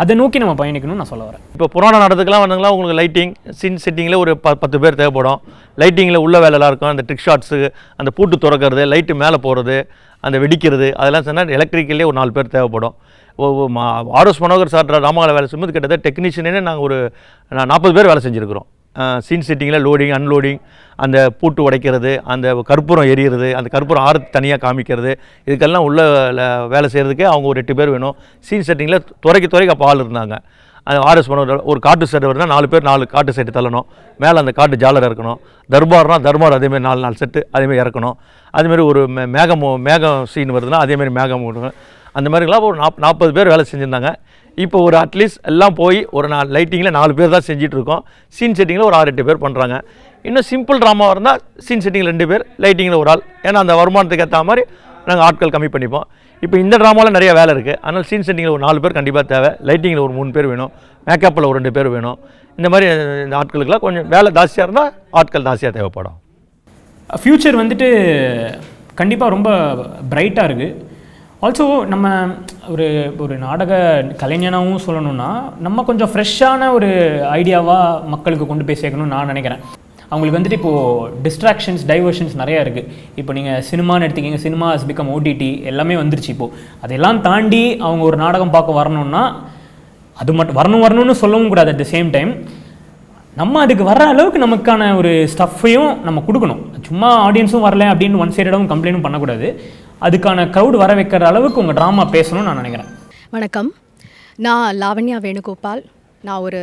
அதை நோக்கி நம்ம பயணிக்கணும்னு நான் சொல்ல வரேன். இப்போ புராண நடத்துக்கெலாம் வந்தாங்களா உங்களுக்கு லைட்டிங் சின் செட்டிங்கில் ஒரு ப பத்து பேர் தேவைப்படும். லைட்டிங்கில் உள்ள வேலைலாம் இருக்கும். அந்த ட்ரிக் ஷாட்ஸு அந்த பூட்டு திறக்கிறது லைட்டு மேலே போகிறது அந்த வெடிக்கிறது அதெல்லாம் சொன்னால் எலக்ட்ரிக்கல்லே ஒரு நாலு பேர் தேவைப்படும். ஆர்எஸ் மனோகர் சார் ராமகால வேலை செய்யும்போது கிட்டத்தட்ட டெக்னீஷியனே நாங்கள் ஒரு நாற்பது பேர் வேலை செஞ்சுருக்கிறோம். சீன் செட்டிங்கில் லோடிங் அன்லோடிங் அந்த பூட்டு உடைக்கிறது அந்த கற்பூரம் எரியிறது அந்த கற்பூரம் ஆறு தனியாக காமிக்கிறது இதுக்கெல்லாம் உள்ள வேலை செய்கிறதுக்கே அவங்க ஒரு எட்டு பேர் வேணும். சீன் செட்டிங்கில் துறைக்கு துறைக்கு அப்போ ஆள் இருந்தாங்க. அந்த ஆர்எஸ் பண்ண ஒரு காட்டு செட்டு வருதுன்னா நாலு பேர் நாலு காட்டு செட்டு தள்ளணும். மேலே அந்த காட்டு ஜாலர் இறக்கணும் தர்பார்னால் தர்பார் அதேமாரி நாலு நாலு செட்டு அதேமாரி இறக்கணும். அதேமாரி ஒரு மே- மேகம் மேகம் சீன் வருதுன்னா அதேமாரி மேகம் அந்த மாதிரிலாம் ஒரு நாப் நாற்பது பேர் வேலை செஞ்சுருந்தாங்க. இப்போ ஒரு அட்லீஸ்ட் எல்லாம் போய் ஒரு நாலு லைட்டிங்கில் நாலு பேர் தான் செஞ்சுட்டு இருக்கோம் சீன் செட்டிங்கில் ஒரு ஆறு எட்டு பேர் பண்ணுறாங்க இன்னும் சிம்பிள் ட்ராமா இருந்தால் சீன் செட்டிங்கில் ரெண்டு பேர் லைட்டிங்கில் ஒரு ஆள். ஏன்னா அந்த வருமானத்துக்கு ஏற்ற மாதிரி நாங்கள் ஆட்கள் கம்மி பண்ணிப்போம். இப்போ இந்த ட்ராமாவில் நிறைய வேலை இருக்குது அதனால் சீன் செட்டிங்கில் ஒரு நாலு பேர் கண்டிப்பாக தேவை. லைட்டிங்கில் ஒரு மூணு பேர் வேணும். மேக்கப்பில் ஒரு ரெண்டு பேர் வேணும். இந்த மாதிரி இந்த ஆட்களுக்கெல்லாம் கொஞ்சம் வேலை ஜாஸ்தியாக இருந்தால் ஆட்கள் ஜாஸ்தியாக தேவைப்படும். ஃப்யூச்சர் வந்துட்டு கண்டிப்பாக ரொம்ப பிரைட்டாக இருக்குது ஆல்சோ நம்ம ஒரு ஒரு நாடக கலைஞனாகவும் சொல்லணும்னா நம்ம கொஞ்சம் ஃப்ரெஷ்ஷான ஒரு ஐடியாவாக மக்களுக்கு கொண்டு போய் சேர்க்கணும்னு நான் நினைக்கிறேன். அவங்களுக்கு வந்துட்டு இப்போது டிஸ்ட்ராக்ஷன்ஸ் டைவர்ஷன்ஸ் நிறையா இருக்குது இப்போ நீங்கள் சினிமான்னு எடுத்துக்கிங்க சினிமா ஹஸ் பிகம் ஓடிடி எல்லாமே வந்துருச்சு இப்போது அதெல்லாம் தாண்டி அவங்க ஒரு நாடகம் பார்க்க வரணும்னா அது மட்டும் வரணும் வரணும்னு சொல்லவும் கூடாது அட் த சேம் டைம் நம்ம அதுக்கு வர்ற அளவுக்கு நமக்கான ஒரு ஸ்டஃப்பையும் நம்ம கொடுக்கணும். சும்மா ஆடியன்ஸும் வரல அப்படின்னு ஒன் சைடடாகவும் கம்ப்ளைண்ட்டும் பண்ணக்கூடாது. அதுக்கான க்ரௌட் வர வைக்கிற அளவுக்கு உங்கள் ட்ராமா பேசணும்னு நான் நினைக்கிறேன். வணக்கம். நான் லாவண்யா வேணுகோபால். நான் ஒரு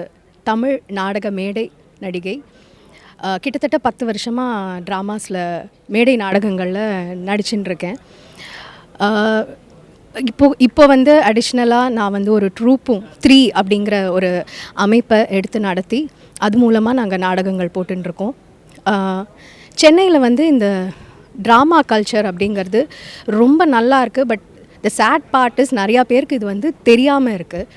தமிழ் நாடக மேடை நடிகை. கிட்டத்தட்ட பத்து வருஷமாக ட்ராமாஸில் மேடை நாடகங்களில் நடிச்சுட்டுருக்கேன் இப்போ இப்போ வந்து அடிஷ்னலாக நான் வந்து ஒரு ட்ரூப்பும் த்ரீ அப்படிங்கிற ஒரு அமைப்பை எடுத்து நடத்தி அது மூலமாக நாங்கள் நாடகங்கள் போட்டுருக்கோம் சென்னையில் வந்து இந்த ட்ராமா கல்ச்சர் அப்படிங்கிறது ரொம்ப நல்லா இருக்குது but the sad part is நிறையா பேருக்கு இது வந்து தெரியாமல் இருக்குது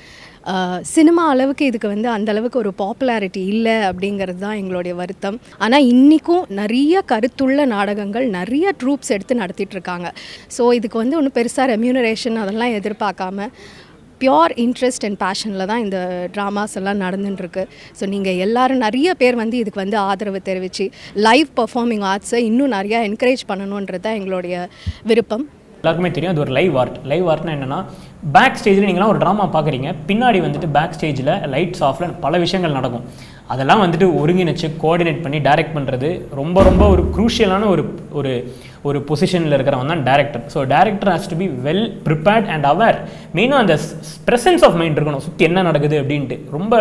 சினிமா அளவுக்கு இதுக்கு வந்து அந்த அளவுக்கு ஒரு பாப்புலாரிட்டி இல்லை அப்படிங்கிறது தான் எங்களுடைய வருத்தம். ஆனால் இன்றைக்கும் நிறைய கருத்துள்ள நாடகங்கள் நிறைய ட்ரூப்ஸ் எடுத்து நடத்திட்டுருக்காங்க ஸோ இதுக்கு வந்து ஒன்றும் பெருசாக ரெம்யூனரேஷன் அதெல்லாம் எதிர்பார்க்காம பியோர் இன்ட்ரெஸ்ட் அண்ட் பேஷனில் தான் இந்த ட்ராமாஸ் எல்லாம் நடந்துட்டுருக்கு ஸோ நீங்கள் எல்லாரும் நிறைய பேர் வந்து இதுக்கு வந்து ஆதரவு தெரிவித்து லைவ் பர்ஃபார்மிங் ஆர்ட்ஸை இன்னும் நிறையா என்கரேஜ் பண்ணணுன்றது தான் எங்களுடைய விருப்பம். எல்லாருக்குமே தெரியும் அது ஒரு லைவ் ஆர்ட் லைவ் ஆர்ட்னா என்னென்னா பேக் ஸ்டேஜில் நீங்களாம் ஒரு ட்ராமா பார்க்குறீங்க பின்னாடி வந்துட்டு பேக் ஸ்டேஜில் லைட்ஸ் ஆஃபில் பல விஷயங்கள் நடக்கும். அதெல்லாம் வந்துட்டு ஒருங்கிணைச்சு கோஆர்டினேட் பண்ணி டைரக்ட் பண்ணுறது ரொம்ப ரொம்ப ஒரு குரூஷியலான ஒரு ஒரு ஒரு பொசிஷனில் இருக்கிறவன் தான் director so director has to be well prepared and aware மெயினாக அந்த ப்ரெசன்ஸ் ஆஃப் மைண்ட் இருக்கணும். சுற்றி என்ன நடக்குது அப்படின்ட்டு. ரொம்ப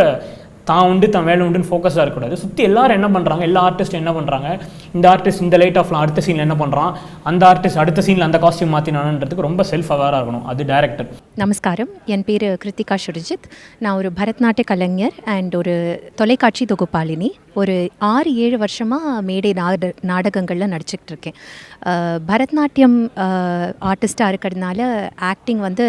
தான் உண்டு தான் வேலை உண்டுன்னு ஃபோக்கஸாக இருக்கக்கூடாது. சுற்றி எல்லாரும் என்ன பண்ணுறாங்க எல்லா ஆர்டிஸ்ட் என்ன பண்ணுறாங்க இந்த ஆர்டிஸ்ட் இந்த லைட் ஆஃப்ல அடுத்த சீனில் என்ன பண்ணுறான் அந்த ஆர்டிஸ்ட் அடுத்த சீனில் அந்த காஸ்டியூம் மாற்றினான்றதுக்கு ரொம்ப செல்ஃப் அவேராக இருக்கணும். அது டேரக்டர் நமஸ்காரம். என் பேர் கிருத்திகா சுரஜித். நான் ஒரு பரதநாட்டிய கலைஞர் அண்ட் ஒரு தொலைக்காட்சி தொகுப்பாளினி. ஒரு ஆறு ஏழு வருஷமாக மேடை நாட நாடகங்களில் நடிச்சிக்கிட்டு இருக்கேன். பரதநாட்டியம் ஆர்டிஸ்ட்டாக இருக்கிறதுனால ஆக்டிங் வந்து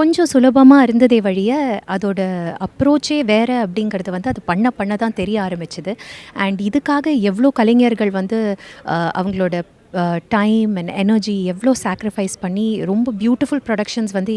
கொஞ்சம் சுலபமாக இருந்ததே வழிய அதோட அப்ரோச்சே வேறு அப்படிங்கிறது வந்து அது பண்ண பண்ண தான் தெரிய ஆரம்பிச்சுது. அண்ட் இதுக்காக எவ்வளோ கலைஞர்கள் வந்து அவங்களோட டைம் அண்ட் எனர்ஜி எவ்வளோ சாக்ரிஃபைஸ் பண்ணி ரொம்ப பியூட்டிஃபுல் ப்ரொடக்ஷன்ஸ் வந்து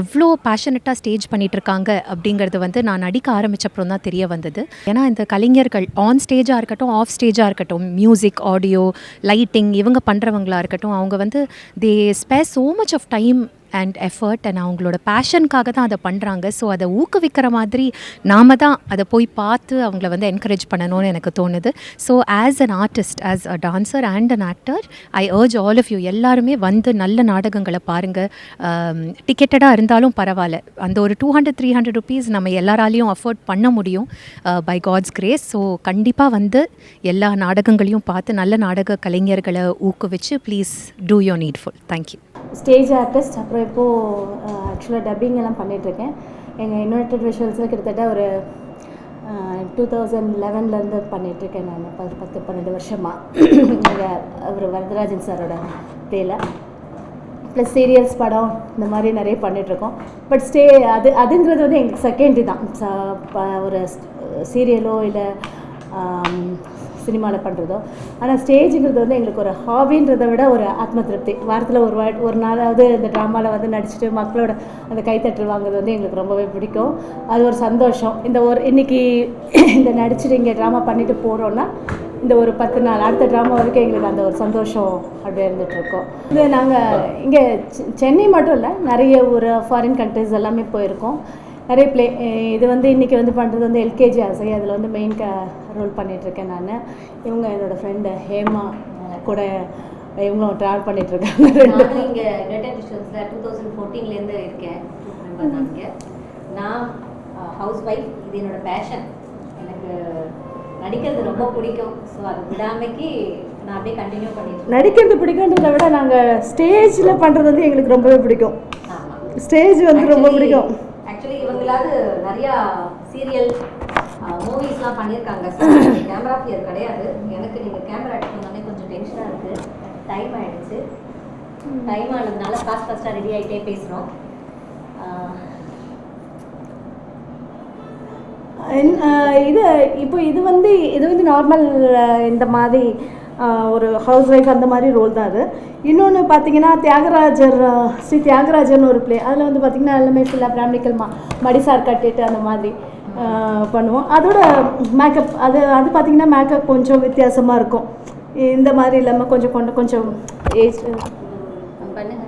எவ்வளோ பேஷனட்டாக ஸ்டேஜ் பண்ணிகிட்ருக்காங்க இருக்காங்க அப்படிங்கிறது வந்து நான் நடிக்க ஆரம்பித்தப்புறம் தான் தெரிய வந்தது. ஏன்னா இந்த கலைஞர்கள் ஆன் ஸ்டேஜாக இருக்கட்டும் ஆஃப் ஸ்டேஜாக இருக்கட்டும் மியூசிக் ஆடியோ லைட்டிங் இவங்க பண்ணுறவங்களா இருக்கட்டும் அவங்க வந்து they spend so much of time and effort and அவங்களோட பேஷனுக்காக தான் அதை பண்ணுறாங்க ஸோ அதை ஊக்குவிக்கிற மாதிரி நாம தான் அதை போய் பார்த்து அவங்கள வந்து என்கரேஜ் பண்ணணும்னு எனக்கு தோணுது. So as an artist as a dancer and an actor I urge all of you எல்லாருமே வந்து நல்ல நாடகங்களை பாருங்கள் டிக்கெட்டடாக இருந்தாலும் பரவாயில்ல. அந்த ஒரு two hundred three hundred rupees நம்ம எல்லாராலையும் அஃபோர்ட் பண்ண முடியும் பை காட்ஸ் கிரேஸ் ஸோ கண்டிப்பாக வந்து எல்லா நாடகங்களையும் பார்த்து நல்ல நாடக கலைஞர்களை ஊக்குவிச்சு please do your needful thank you stage artist அப்புறம் இப்போது ஆக்சுவலாக டப்பிங் எல்லாம் பண்ணிகிட்ருக்கேன் எங்கள் யுனைடெட் விஷுவல்ஸில் கிட்டத்தட்ட ஒரு டூ தௌசண்ட் லெவன்லேருந்து பண்ணிகிட்ருக்கேன் நான். பத்து பத்து பன்னெண்டு வருஷமாக இங்கே அவர் வரதராஜன் சாரோட பேல ப்ளஸ் சீரியல்ஸ் படம் இந்த மாதிரி நிறைய பண்ணிகிட்ருக்கோம் பட் ஸ்டே அது அதுங்கிறது வந்து எங்களுக்கு செகண்டரி தான். ச- ப- ஒரு சீரியலோ இல்லை சினிமாவில் பண்ணுறதோ ஆனால் ஸ்டேஜுங்கிறது வந்து எங்களுக்கு ஒரு ஹாபின்றதை விட ஒரு ஆத்ம திருப்தி வாரத்தில் ஒரு வா ஒரு நாளாவது இந்த ட்ராமாவில் வந்து நடிச்சுட்டு மக்களோட அந்த கைத்தட்டல் வாங்குறது வந்து எங்களுக்கு ரொம்பவே பிடிக்கும். அது ஒரு சந்தோஷம். இந்த ஒரு இன்னைக்கு இந்த நடிச்சுட்டு இங்கே ட்ராமா பண்ணிட்டு போகிறோன்னா இந்த ஒரு பத்து நாள் அடுத்த ட்ராமா வரைக்கும் எங்களுக்கு அந்த ஒரு சந்தோஷம் அப்படியே இருந்துகிட்ருக்கோம் இது நாங்கள் இங்கே செ- சென்னை மட்டும் இல்லை நிறைய ஒரு ஃபாரின் கண்ட்ரிஸ் எல்லாமே போயிருக்கோம். நிறைய ப்ளே இது வந்து இன்றைக்கி வந்து பண்ணுறது வந்து எல்கேஜி ஆசை. அதில் வந்து மெயின் க ரோல் பண்ணிகிட்ருக்கேன் நான். இவங்க என்னோடய ஃப்ரெண்டு ஹேமா கூட இவங்களும் ட்ராவல் பண்ணிகிட்ருக்காங்க ரெண்டு இங்கே யுனைடெட் விஷன்ஸில் டூ தௌசண்ட் ஃபோர்டீன்லேருந்து இருக்கேன். நான் ஹவுஸ் ஒய்ஃப் இது என்னோட பேஷன் எனக்கு நடிக்கிறது ரொம்ப பிடிக்கும். ஸோ அது விடாமைக்கு நான் அப்படியே கண்டினியூ பண்ணிட்டு நடிக்கிறது பிடிக்குன்றதை விட நாங்கள் ஸ்டேஜில் பண்ணுறது வந்து எங்களுக்கு ரொம்பவே பிடிக்கும். ஸ்டேஜ் வந்து ரொம்ப பிடிக்கும். நிறையா சீரியல் மூவிஸ்லாம் பண்ணியிருக்காங்க. கேமரா ஃபியர் கிடையாது. எனக்கு நீங்கள் கேமரா எடுக்கணும்னாலே கொஞ்சம் டென்ஷனாக இருக்குது டைம் ஆகிடுச்சு டைம் ஆனதுனால ஃபாஸ்ட் ஃபாஸ்ட்டாக ரெடி ஆகிட்டே பேசுகிறோம் இது இப்போ இது வந்து இது வந்து நார்மல் இந்த மாதிரி ஒரு ஹவுஸ் ஒய்ஃப் அந்த மாதிரி ரோல் தான் அது. இன்னொன்று பார்த்தீங்கன்னா தியாகராஜர் ஸ்ரீ தியாகராஜர்னு ஒரு ப்ளே அதில் வந்து பார்த்தீங்கன்னா எல்லாமே ஃபுல்லாக பிராமணிக்கல் மா மடிசார் கட்டிட்டு அந்த மாதிரி பண்ணுவோம். அதோட மேக்கப் அது அது பார்த்திங்கன்னா மேக்கப் கொஞ்சம் வித்தியாசமாக இருக்கும். இந்த மாதிரி இல்லாமல் கொஞ்சம் கொண்டு கொஞ்சம் ஏஜ் பண்ணுங்க.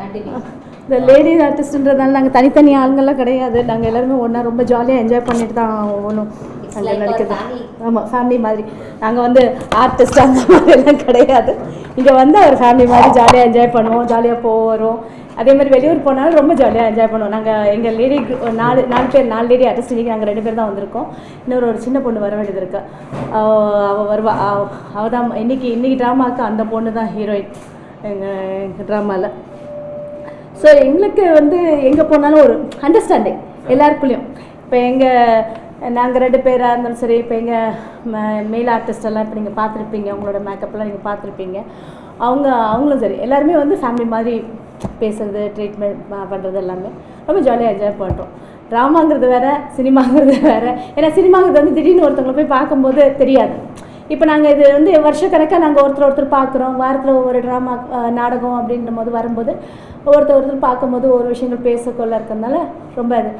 கண்டினியூ இந்த லேடி ஆர்டிஸ்ட்ன்றதுனால நாங்கள் தனித்தனி ஆளுங்கள்லாம் கிடையாது. நாங்கள் எல்லாருமே ஒன்றா ரொம்ப ஜாலியாக என்ஜாய் பண்ணிட்டு தான் ஒன்றும் நடிக்கிறது family. ஆமாம் ஃபேமிலி மாதிரி. நாங்கள் வந்து ஆர்டிஸ்ட் அந்த மாதிரிலாம் கிடையாது. இங்கே வந்து ஒரு ஃபேமிலி மாதிரி ஜாலியாக என்ஜாய் பண்ணுவோம் ஜாலியாக போகிறோம் அதே மாதிரி வெளியூர் போனாலும் ரொம்ப ஜாலியாக என்ஜாய் பண்ணுவோம். நாங்கள் எங்கள் லேடி நாலு நாலு பேர் நாலு லேடி ஆர்டிஸ்ட் இன்றைக்கி நாங்கள் ரெண்டு பேர் தான் வந்திருக்கோம். இன்னொரு ஒரு சின்ன பொண்ணு வர வேண்டியது இருக்கு. அவ- அவ வருவா. அவ அவ தான் இன்னைக்கு இன்னைக்கு ட்ராமாவுக்கு அந்த பொண்ணு தான் ஹீரோயின் எங்கள் எங்கள் ட்ராமாவில் ஸோ எங்களுக்கு வந்து எங்கே போனாலும் ஒரு அண்டர்ஸ்டாண்டிங் எல்லாருக்குள்ளேயும். இப்போ எங்கள் நாங்கள் ரெண்டு பேராக இருந்தாலும் சரி இப்போ எங்கள் மேல் ஆர்டிஸ்டெல்லாம் இப்போ நீங்கள் பார்த்துருப்பீங்க அவங்களோட மேக்கப்லாம் நீங்கள் பார்த்துருப்பீங்க. அவங்க அவங்களும் சரி எல்லாருமே வந்து ஃபேமிலி மாதிரி பேசுறது ட்ரீட்மெண்ட் பண்ணுறது எல்லாமே ரொம்ப ஜாலியாக என்ஜாய் பண்ணுறோம் ட்ராமாங்கிறது வேறு சினிமாங்கிறது வேற. ஏன்னா சினிமாங்கிறது வந்து திடீர்னு ஒருத்தவங்களை போய் பார்க்கும்போது தெரியாது. இப்போ நாங்கள் இது வந்து வருஷக்கணக்காக நாங்கள் ஒருத்தர் ஒருத்தர் பார்க்குறோம் வாரத்தில் ஒவ்வொரு ட்ராமா நாடகம் அப்படின்ற போது வரும்போது ஒருத்தர் ஒருத்தர் பார்க்கும்போது ஒரு விஷயங்கள் பேசக்கொள்ள இருக்கிறதுனால ரொம்ப இது.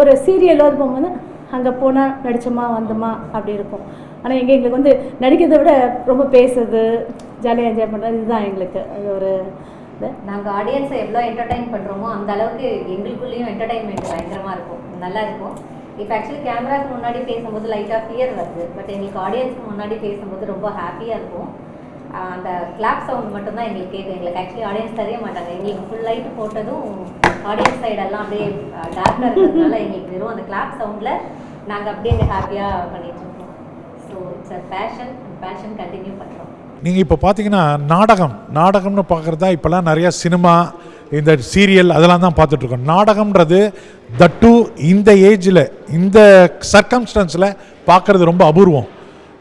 ஒரு சீரியலோ அது போகும்போது அங்கே போனால் நடிச்சோமா வந்தோமா அப்படி இருக்கும். ஆனால் எங்கே எங்களுக்கு வந்து நடிக்கிறதை விட ரொம்ப பேசுறது ஜாலியாக என்ஜாய் பண்ணுறது இதுதான் எங்களுக்கு. அது ஒரு இது. நாங்கள் ஆடியன்ஸை எவ்வளோ என்டர்டைன் பண்ணுறோமோ அந்த அளவுக்கு எங்களுக்குள்ளேயும் என்டர்டைன்மெண்ட் பயங்கரமாக இருக்கும். நல்லா இருக்கும். இப்போ ஆக்சுவலி கேமராக்கு முன்னாடி பேசும்போது லைட்டாக ஃபியர் வருது. பட் எங்களுக்கு ஆடியன்ஸ்க்கு முன்னாடி பேசும்போது ரொம்ப ஹாப்பியாக இருக்கும். அந்த கிளாப் சவுண்ட் மட்டும்தான் எங்களுக்கு கேட்கும். எங்களுக்கு ஆக்சுவலி ஆடியன்ஸ் தெரிய மாட்டாங்க. எங்களுக்கு ஃபுல் லைட் போட்டதும் ஆடியன்ஸ் சைடெல்லாம் அப்படியே டார்க்காக இருக்கிறதுனால எங்களுக்கு வெறும் அந்த கிளாப் சவுண்டில் நாங்கள் அப்படியே எங்கள் ஹாப்பியாக பண்ணிகிட்ருக்கோம் so it's a passion passion continue பண்ணுறோம் நீங்கள் இப்போ பார்த்தீங்கன்னா நாடகம். நாடகம்னு பார்க்குறதா தான் இப்போல்லாம் நிறையா சினிமா இந்த சீரியல் அதெல்லாம் தான் பார்த்துட்ருக்கோம். நாடகம்ன்றது தட்டு இந்த ஏஜில் இந்த சர்க்கம்ஸ்டன்ஸில் பார்க்குறது ரொம்ப அபூர்வம்.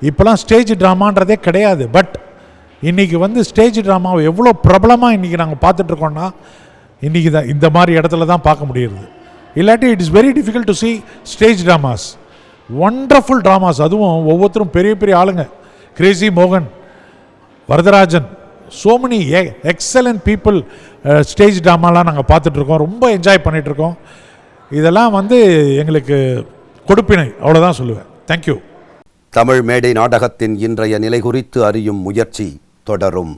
இப்போலாம் ஸ்டேஜ் ட்ராமான்றதே கிடையாது. பட் இன்றைக்கி வந்து ஸ்டேஜ் ட்ராமாவை எவ்வளோ பிரபலமாக இன்றைக்கி நாங்கள் பார்த்துட்ருக்கோன்னா இன்றைக்கி தான் இந்த மாதிரி இடத்துல தான் பார்க்க முடியுது. இல்லாட்டி it is very difficult to see stage dramas wonderful dramas அதுவும் ஒவ்வொருத்தரும் பெரிய பெரிய ஆளுங்க. கிரேசி மோகன் வரதராஜன் சோமினி ஏ எக்ஸலண்ட் பீப்புள் ஸ்டேஜ் ட்ராமாலாம் நாங்கள் பார்த்துட்ருக்கோம். ரொம்ப என்ஜாய் பண்ணிகிட்ருக்கோம் இதெல்லாம் வந்து எங்களுக்கு கொடுப்பினை. அவ்வளோதான் சொல்லுவேன். தேங்க்யூ தமிழ் மேடை நாடகத்தின் இன்றைய நிலை குறித்து அறியும் முயற்சி தொடரும்.